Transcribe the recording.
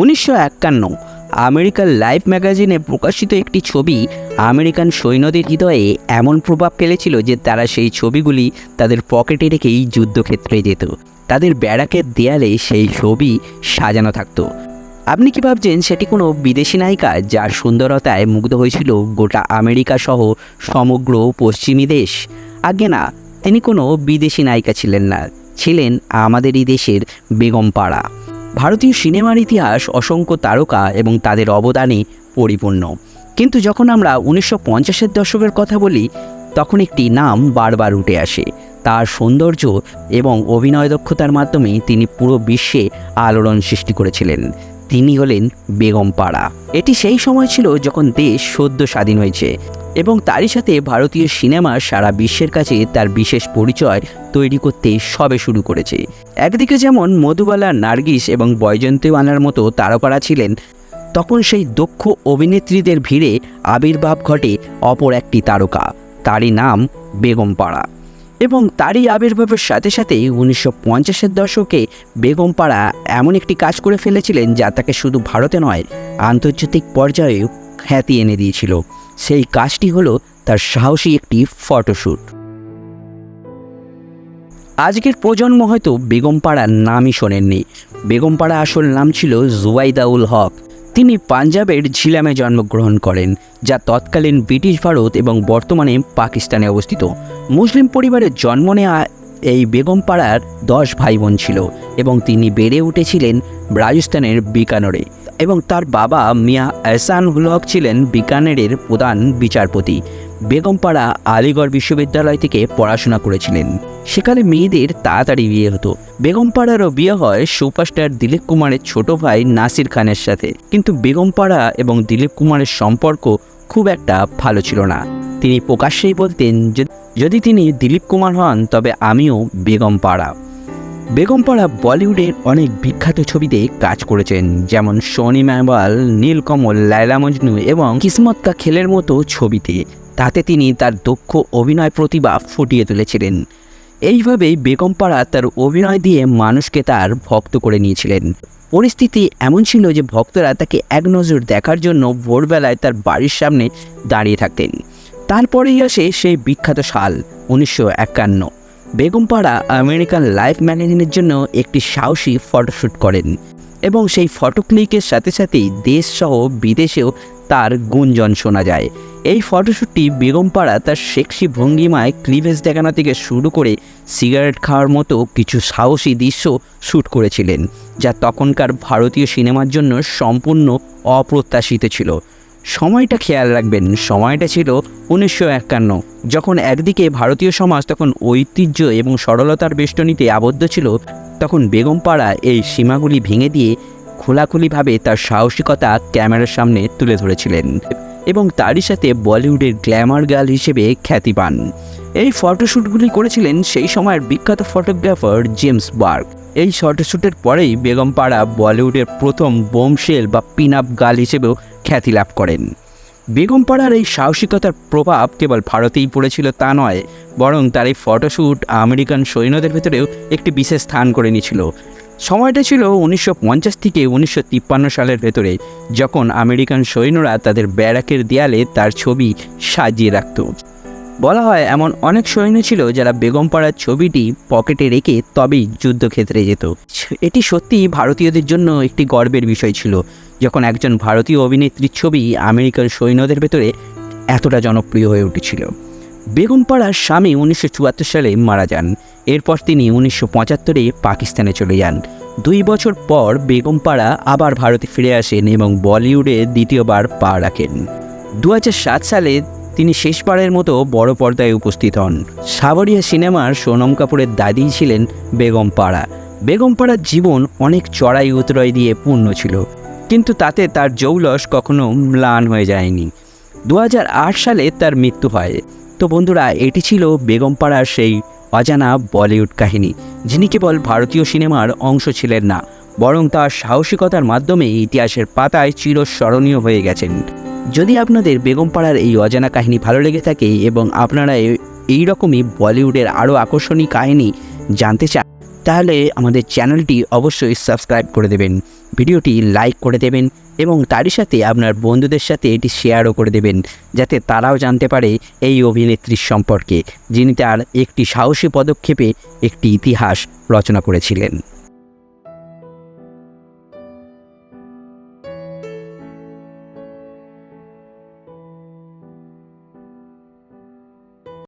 উনিশশো একান্ন American life ম্যাগাজিনে প্রকাশিত একটি ছবি আমেরিকান সৈন্যদের হৃদয়ে এমন প্রভাব ফেলেছিল যে তারা সেই ছবিগুলি তাদের পকেটে রেখেই যুদ্ধক্ষেত্রে যেত। তাদের ব্যারাকের দেয়ালে সেই ছবি সাজানো থাকতো। আপনি কি ভাবছেন সেটি কোনো বিদেশি নায়িকা যার সুন্দরতায় মুগ্ধ হয়েছিল গোটা আমেরিকা সহ সমগ্র পশ্চিমী দেশ? আগে না, তিনি কোনো বিদেশি নায়িকা ছিলেন না, ছিলেন আমাদেরই দেশের বেগম পাড়া। ভারতীয় সিনেমার ইতিহাস অসংখ্য তারকা এবং তাদের অবদানে পরিপূর্ণ। কিন্তু যখন আমরা উনিশশো পঞ্চাশের দশকের কথা বলি, তখন একটি নাম বারবার উঠে আসে। তার সৌন্দর্য এবং অভিনয় দক্ষতার মাধ্যমে তিনি পুরো বিশ্বে আলোড়ন সৃষ্টি করেছিলেন। তিনি হলেন বেগম পাড়া এটি সেই সময় ছিল যখন দেশ সদ্য স্বাধীন হয়েছে এবং তারই সাথে ভারতীয় সিনেমা সারা বিশ্বের কাছে তার বিশেষ পরিচয় তৈরি করতে সবে শুরু করেছে। একদিকে যেমন মধুবালা, নার্গিস এবং বৈজয়ন্তীওয়ালার মতো তারকারা ছিলেন, তখন সেই দক্ষ অভিনেত্রীদের ভিড়ে আবির্ভাব ঘটে অপর একটি তারকা, তারই নাম বেগম পাড়া এবং তারই আবির্ভাবের সাথে সাথেই উনিশশো পঞ্চাশের দশকে বেগম পাড়া এমন একটি কাজ করে ফেলেছিলেন যা তাকে শুধু ভারতে নয়, আন্তর্জাতিক পর্যায়েও খ্যাতি এনে দিয়েছিল। সেই কাজটি হলো তার সাহসী একটি ফটোশ্যুট আজকের প্রজন্ম হয়তো বেগম পাড়ার নামই শোনেননি। বেগম পাড়া আসল নাম ছিল জুবাইদাউল হক। তিনি পাঞ্জাবের ঝিলামে জন্মগ্রহণ করেন, যা তৎকালীন ব্রিটিশ ভারত এবং বর্তমানে পাকিস্তানে অবস্থিত। মুসলিম পরিবারের জন্ম নেওয়া এই বেগম পাড়ার দশ ভাই বোন ছিল এবং তিনি বেড়ে উঠেছিলেন রাজস্থানের বিকানরে এবং তার বাবা মিয়া এহসান হুল হক ছিলেন বিকানেরের প্রধান বিচারপতি। বেগমপাড়া আলিগড় বিশ্ববিদ্যালয় থেকে পড়াশোনা করেছিলেন। সেখানে মেয়েদের তাড়াতাড়ি বিয়ে হতো। বেগমপাড়ারও বিয়ে হয় সুপারস্টার দিলীপ কুমারের ছোট ভাই নাসির খানের সাথে। কিন্তু বেগমপাড়া এবং দিলীপ কুমারের সম্পর্ক খুব একটা ভালো ছিল না। তিনি প্রকাশ্যেই বলতেন যে- যদি তিনি দিলীপ কুমার হন, তবে আমিও বেগমপাড়া বেগমপাড়া বলিউডের অনেক বিখ্যাত ছবিতে কাজ করেছেন, যেমন সোনি ম্যাওয়াল নীলকমল, লায়লা মজনু এবং কিসমত কা খেলের মতো ছবিতে। তাতে তিনি তার দক্ষ অভিনয় প্রতিভা ফুটিয়ে তুলেছিলেন। এইভাবেই বেগমপাড়া তার অভিনয় দিয়ে মানুষকে তার ভক্ত করে নিয়েছিলেন। পরিস্থিতি এমন ছিল যে ভক্তরা তাকে এক নজর দেখার জন্য ভোরবেলায় তার বাড়ির সামনে দাঁড়িয়ে থাকতেন। তারপরেই আসে সেই বিখ্যাত সাল উনিশশো একান্ন। বেগমপাড়া আমেরিকান লাইফ ম্যাগাজিনের জন্য একটি সাহসী ফটোশ্যুট করেন এবং সেই ফটো ক্লিকের সাথে সাথেই দেশসহ বিদেশেও তার গুঞ্জন শোনা যায়। এই ফটোশ্যুটটি বেগমপাড়া তার সেক্সি ভঙ্গিমায় ক্লিভেজ দেখানো থেকে শুরু করে সিগারেট খাওয়ার মতো কিছু সাহসী দৃশ্য শ্যুট করেছিলেন, যা তখনকার ভারতীয় সিনেমার জন্য সম্পূর্ণ অপ্রত্যাশিত ছিল। সময়টা খেয়াল রাখবেন। সময়টা ছিল উনিশশো একান্ন। যখন একদিকে ভারতীয় সমাজ তখন ঐতিহ্য এবং সরলতার বেষ্টনীতে আবদ্ধ ছিল, তখন বেগমপাড়া এই সীমাগুলি ভেঙে দিয়ে খোলাখুলিভাবে তার সাহসিকতা ক্যামেরার সামনে তুলে ধরেছিলেন। এবং তারই সাথে বলিউডের গ্ল্যামার গার্ল হিসেবে খ্যাতি পান। এই ফটোশ্যুটগুলি করেছিলেন সেই সময়ের বিখ্যাত ফটোগ্রাফার জেমস বার্গ এই ফটোশ্যুটের পরেই বেগমপাড়া বলিউডের প্রথম বোমশেল বা পিন আপ গার্ল হিসেবেও খ্যাতি লাভ করেন। বেগমপাড়ার এই সাহসিকতার প্রভাব কেবল ভারতেই পড়েছিল তা নয়, বরং তার এই ফটোশ্যুট আমেরিকান সৈন্যদের ভেতরেও একটি বিশেষ স্থান করে নিয়েছিল। সময়টা ছিল উনিশশো পঞ্চাশ থেকে উনিশশো তিপ্পান্ন সালের ভেতরে, যখন আমেরিকান সৈন্যরা তাদের ব্যারাকের দেয়ালে তার ছবি সাজিয়ে রাখত। বলা হয়, এমন অনেক সৈন্য ছিল যারা বেগমপাড়ার ছবিটি পকেটে রেখে তবেই যুদ্ধক্ষেত্রে যেত। এটি সত্যিই ভারতীয়দের জন্য একটি গর্বের বিষয় ছিল, যখন একজন ভারতীয় অভিনেত্রীর ছবি আমেরিকান সৈন্যদের ভেতরে এতটা জনপ্রিয় হয়ে উঠেছিল। বেগমপাড়ার স্বামী উনিশশো চুয়াত্তর সালে মারা যান। এরপর তিনি উনিশশো পঁচাত্তরে পাকিস্তানে চলে যান। দুই বছর পর বেগমপাড়া আবার ভারতে ফিরে আসেন এবং বলিউডে দ্বিতীয়বার পা রাখেন। দু হাজার সাত সালে তিনি শেষবারের মতো বড় পর্দায় উপস্থিত হন। সাবরিয়া সিনেমার সোনম কাপুরের দাদি ছিলেন বেগম পাড়া বেগম পাড়ার জীবন অনেক চড়াই উতরাই দিয়ে পূর্ণ ছিল, কিন্তু তাতে তার জৌলস কখনো ম্লান হয়ে যায়নি। দু হাজার আট সালে তার মৃত্যু হয়। তো বন্ধুরা, এটি ছিল বেগম পাড়ার সেই অজানা বলিউড কাহিনী, যিনি কেবল ভারতীয় সিনেমার অংশ ছিলেন না, বরং তার সাহসিকতার মাধ্যমে ইতিহাসের পাতায় চিরস্মরণীয় হয়ে গেছেন। যদি আপনাদের বেগমপাড়ার এই অজানা কাহিনী ভালো লেগে থাকে এবং আপনারা এই রকমই বলিউডের আরও আকর্ষণীয় কাহিনী জানতে চান, তাহলে আমাদের চ্যানেলটি অবশ্যই সাবস্ক্রাইব করে দেবেন। ভিডিওটি লাইক করে দেবেন এবং তারই সাথে আপনার বন্ধুদের সাথে এটি শেয়ারও করে দেবেন, যাতে তারাও জানতে পারে এই অভিনেত্রীর সম্পর্কে, যিনি তার একটি সাহসী পদক্ষেপে একটি ইতিহাস রচনা করেছিলেন।